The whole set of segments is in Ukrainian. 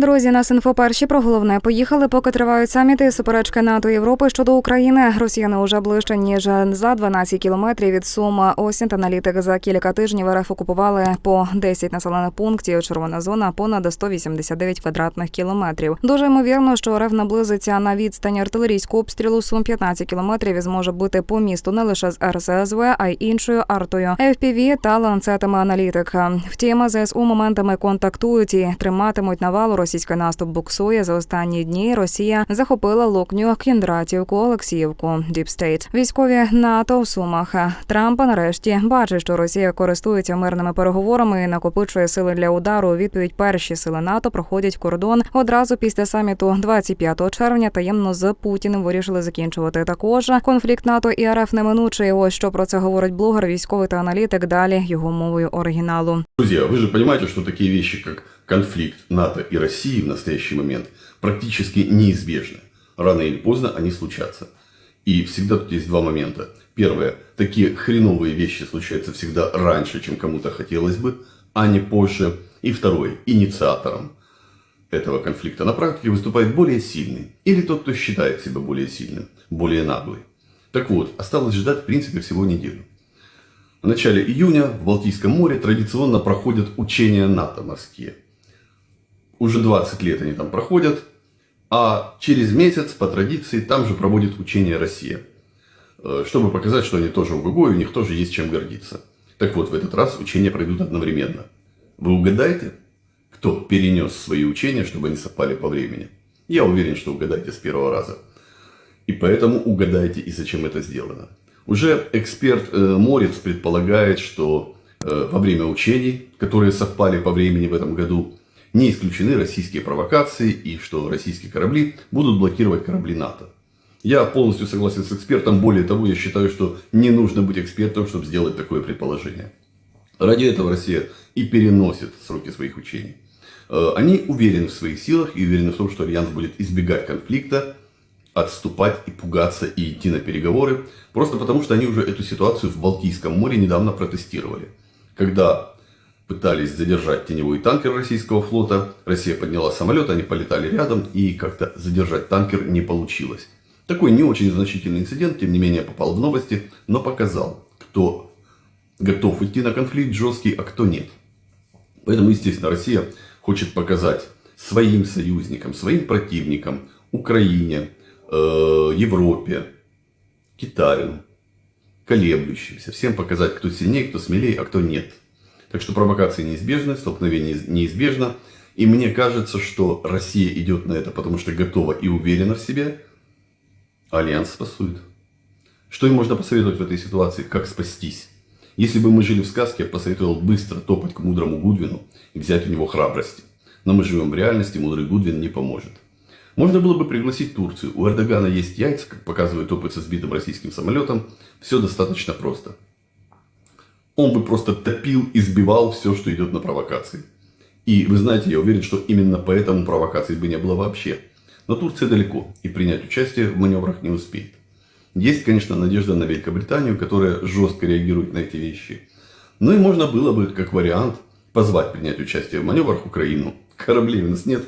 Друзі, нас інфоперші про головне поїхали, поки тривають саміти суперечки НАТО Європи щодо України. Росіяни уже ближче ніж за 12 кілометрів від Сума. Осінь аналітик за кілька тижнів РФ окупували по 10 населених пунктів. Червона зона понад 189 квадратних кілометрів. Дуже ймовірно, що РФ наблизиться на відстань артилерійського обстрілу Сум 15 кілометрів і зможе бити по місту не лише з РСЗВ, а й іншою артою FPV та ланцетами аналітика. Втім, ЗСУ моментами контактують і триматимуть навалу. Російський наступ буксує за останні дні. Росія захопила Лукню, Кіндратівку, Олексіївку, Діпстейт. Військові НАТО в сумах. Трампа нарешті бачить, що Росія користується мирними переговорами і накопичує сили для удару. У відповідь перші сили НАТО проходять кордон одразу після саміту 25 червня. Таємно з Путіним вирішили закінчувати також. Конфлікт НАТО і РФ неминучий. Ось що про це говорить блогер, військовий та аналітик. Далі його мовою оригіналу. Друзья, вы же понимаете, что такие вещи, как конфликт НАТО и России в настоящий момент практически неизбежны. Рано или поздно они случатся. И всегда тут есть два момента. Первое. Такие хреновые вещи случаются всегда раньше, чем кому-то хотелось бы, а не позже. И второе. Инициатором этого конфликта на практике выступает более сильный. Или тот, кто считает себя более сильным, более наглый. Так вот, осталось ждать в принципе всего неделю. В начале июня в Балтийском море традиционно проходят учения НАТО морские. Уже 20 лет они там проходят, а через месяц по традиции там же проводит учения Россия. Э, Чтобы показать, что они тоже угогой, у них тоже есть чем гордиться. Так вот, в этот раз учения пройдут одновременно. Вы угадаете, кто перенес свои учения, чтобы они совпали по времени? Я уверен, что угадаете с первого раза. И поэтому угадайте и зачем это сделано. Уже эксперт э, Морец предполагает, что э, во время учений, которые совпали по времени в этом году, не исключены российские провокации и что российские корабли будут блокировать корабли НАТО. Я полностью согласен с экспертом. Более того, я считаю, что не нужно быть экспертом, чтобы сделать такое предположение. Ради этого Россия и переносит сроки своих учений. Э, Они уверены в своих силах и уверены в том, что Альянс будет избегать конфликта, отступать и пугаться и идти на переговоры, просто потому что они уже эту ситуацию в Балтийском море недавно протестировали. Когда пытались задержать теневой танкер российского флота, Россия подняла самолет, они полетали рядом, и как-то задержать танкер не получилось. Такой не очень значительный инцидент, тем не менее, попал в новости, но показал, кто готов идти на конфликт жесткий, а кто нет. Поэтому, естественно, Россия хочет показать своим союзникам, своим противникам, Украине, э, Европе, Китаю, колеблющимся, всем показать, кто сильнее, кто смелее, а кто нет. Так что провокации неизбежны, столкновение неизбежно. И мне кажется, что Россия идет на это, потому что готова и уверена в себе, Альянс спасует. Что им можно посоветовать в этой ситуации? Как спастись? Если бы мы жили в сказке, я посоветовал быстро топать к мудрому Гудвину и взять у него храбрости. Но мы живем в реальности, мудрый Гудвин не поможет. Можно было бы пригласить Турцию. У Эрдогана есть яйца, как показывает опыт со сбитым российским самолетом. Все достаточно просто. Он бы просто топил и сбивал все, что идет на провокации. И вы знаете, я уверен, что именно поэтому провокаций бы не было вообще. Но Турция далеко и принять участие в маневрах не успеет. Есть, конечно, надежда на Великобританию, которая жестко реагирует на эти вещи. Ну и можно было бы, как вариант, позвать принять участие в маневрах Украину. Кораблей у нас нет,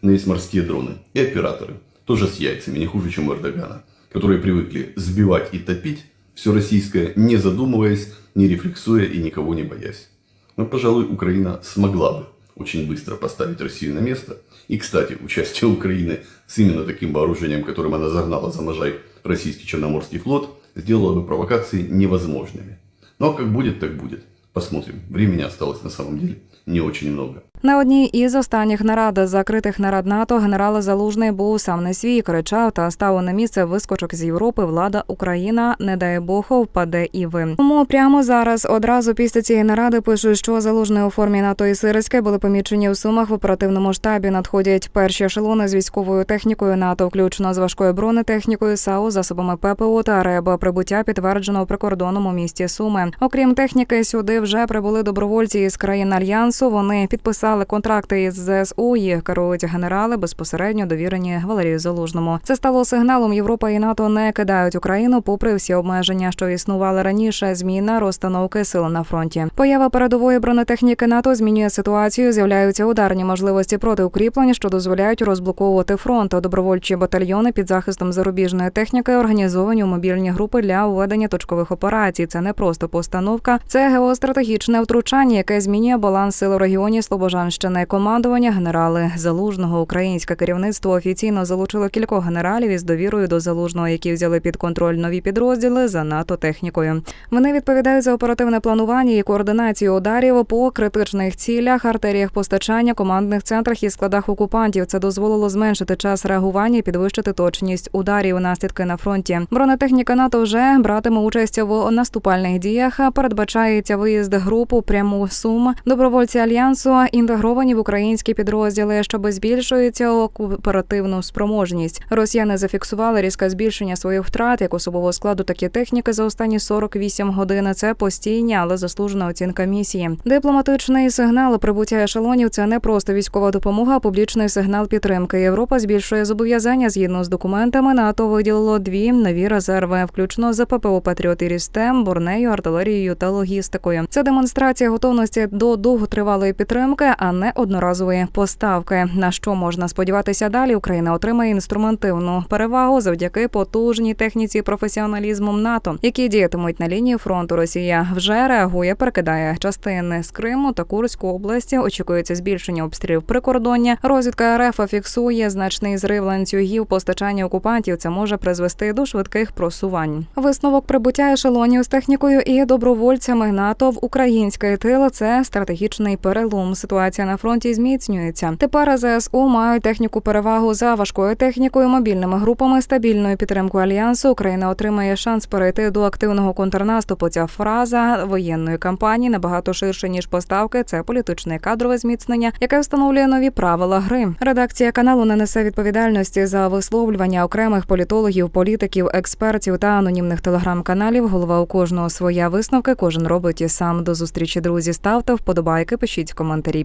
но есть морские дроны и операторы. Тоже с яйцами, не хуже, чем у Эрдогана. Которые привыкли сбивать и топить все российское, не задумываясь, не рефлексуя и никого не боясь. Но, пожалуй, Украина смогла бы очень быстро поставить Россию на место. И, кстати, участие Украины с именно таким вооружением, которым она загнала за можай российский Черноморский флот, сделало бы провокации невозможными. Но как будет, так будет. Посмотрим. Времени осталось на самом деле не очень много. На одній із останніх нарад закритих нарад НАТО генерал Залужний був сам не свій, кричав та став на місце вискочок з Європи. Влада Україна, не дай Бог, впаде і ви. Тому прямо зараз, одразу після цієї наради, пишуть, що залужний у формі НАТО і Сирське були помічені в сумах в оперативному штабі. Надходять перші ешелони з військовою технікою НАТО, включно з важкою бронетехнікою, САУ, засобами ППО та РЕБ. Прибуття підтверджено у прикордонному місті Суми. Окрім техніки, сюди вже прибули добровольці із країн альянсу. Вони підписали підписали контракти із ЗСУ. Їх керують генерали безпосередньо довірені Валерію Залужному. Це стало сигналом. Європа і НАТО не кидають Україну, попри всі обмеження, що існували раніше. Зміна розстановки сил на фронті. Поява передової бронетехніки НАТО змінює ситуацію. З'являються ударні можливості проти укріплень, що дозволяють розблоковувати фронт. Добровольчі батальйони під захистом зарубіжної техніки організовані у мобільні групи для уведення точкових операцій. Це не просто постановка, це геостратегічне втручання, яке змінює баланс сил у регіоні Слобожанщини. Командування генерали залужного українське керівництво офіційно залучило кількох генералів із довірою до залужного, які взяли під контроль нові підрозділи за НАТО технікою. Вони відповідають за оперативне планування і координацію ударів по критичних цілях, артеріях постачання, командних центрах і складах окупантів. Це дозволило зменшити час реагування і підвищити точність ударів. Наслідки на фронті. Бронетехніка НАТО вже братиме участь в наступальних діях. Передбачається виїзд груп у пряму сум. Добровольці альянсу інтегровані в українські підрозділи, щоб збільшується оперативну спроможність. Росіяни зафіксували різке збільшення своїх втрат як особового складу, так і техніки за останні 48 годин. Це постійні, але заслужена оцінка місії. Дипломатичний сигнал прибуття ешелонів це не просто військова допомога, а публічний сигнал підтримки. Європа збільшує зобов'язання згідно з документами. НАТО виділило дві нові резерви, включно з ППО «Патріот» і «Рістем», борнею, артилерією та логістикою. Це демонстрація готовності до довготривалої підтримки, а не одноразової поставки. На що можна сподіватися далі? Україна отримає інструментивну перевагу завдяки потужній техніці і професіоналізмом НАТО, які діятимуть на лінії фронту. Росія вже реагує, перекидає частини з Криму та Курську області. Очікується збільшення обстрілів прикордоння. Розвідка РФ фіксує значний зрив ланцюгів постачання окупантів. Це може призвести до швидких просувань. Висновок прибуття ешелонів з технікою і добровольцями НАТО в український тил це стратегічний перелом. Ситуація на фронті зміцнюється. Тепер ЗСУ мають техніку перевагу за важкою технікою, мобільними групами, стабільною підтримкою альянсу. Україна отримає шанс перейти до активного контрнаступу. Ця фраза воєнної кампанії набагато ширше ніж поставки. Це політичне кадрове зміцнення, яке встановлює нові правила гри. Редакція каналу не несе відповідальності за висловлювання окремих політологів, політиків, експертів та анонімних телеграм-каналів. Голова у кожного своя висновки. Кожен робить і сам. До зустрічі, друзі. Ставте вподобайки, пишіть коментарі,